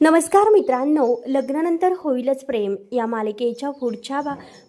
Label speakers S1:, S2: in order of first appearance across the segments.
S1: नमस्कार मित्रांनो लग्नानंतर होईलच प्रेम या मालिकेच्या पुढच्या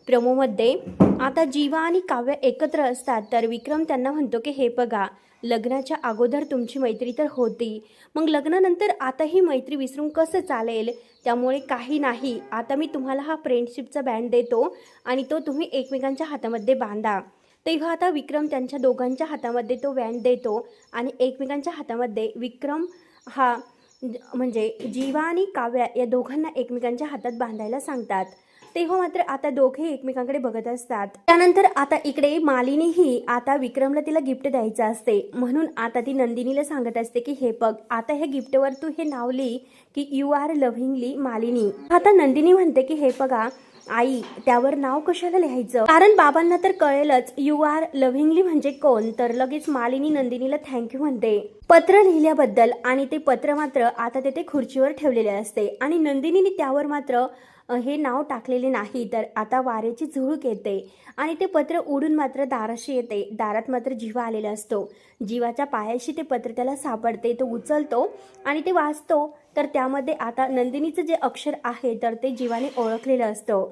S1: प्रमोमध्ये. आता जीवा आणि काव्य एकत्र असतात तर विक्रम त्यांना म्हणतो की हे बघा लग्नाच्या अगोदर तुमची मैत्री तर होती. मग लग्नानंतर आता ही मैत्री विसरून कसं चालेल? त्यामुळे काही नाही. आता मी तुम्हाला हा फ्रेंडशिपचा बँड देतो आणि तो तुम्ही एकमेकांच्या हातामध्ये बांधा. तेव्हा आता विक्रम त्यांच्या दोघांच्या हातामध्ये तो बँड देतो आणि एकमेकांच्या हातामध्ये विक्रम हा म्हणजे जीवा आणि काव्या या दोघांना एकमेकांच्या हातात बांधायला सांगतात. तेव्हा मात्र आता दोघे एकमेकांकडे बघत असतात. त्यानंतर आता इकडे मालिनीही आता विक्रमला तिला गिफ्ट द्यायचं असते. म्हणून आता ती नंदिनीला सांगत असते की हे बघ आता ह्या गिफ्टवर तू हे नाव लिही की यू आर लव्हिंगली मालिनी. आता नंदिनी म्हणते की हे बघा आई त्यावर नाव कशाला लिहायचं? कारण बाबांना तर कळेलच यू आर लव्हिंगली म्हणजे कोण? तर लगेच मालिनी नंदिनीला थँक्यू म्हणते. पत्र लिहिल्याबद्दल आणि ते पत्र मात्र आता तेथे खुर्चीवर ठेवलेले असते. आणि नंदिनीने त्यावर मात्र हे नाव टाकलेले नाही तर आता वाऱ्याची झुळूक येते आणि ते पत्र उडून मात्र दाराशी येते दारात मात्र जीवा आलेला असतो. जीवाच्या पायाशी ते पत्र त्याला सापडते तो उचलतो आणि ते वाचतो. तर त्यामध्ये आता नंदिनीचं जे अक्षर आहे तर ते जीवाने ओळखलेलं असतं.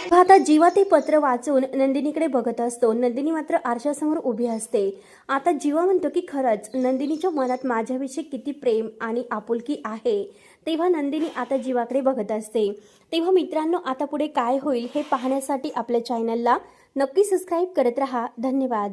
S1: आता जीवा ते पत्र वाचून नंदिनीकडे बघत असतो. नंदिनी मात्र आरशासमोर उभी असते. आता जीवा म्हणतो की खरंच नंदिनीच्या मनात माझ्याविषयी किती प्रेम आणि आपुलकी आहे. तेव्हा नंदिनी आता जीवाकडे बघत असते. तेव्हा मित्रांनो आता पुढे काय होईल हे पाहण्यासाठी आपल्या चॅनलला नक्की सबस्क्राईब करत राहा. धन्यवाद.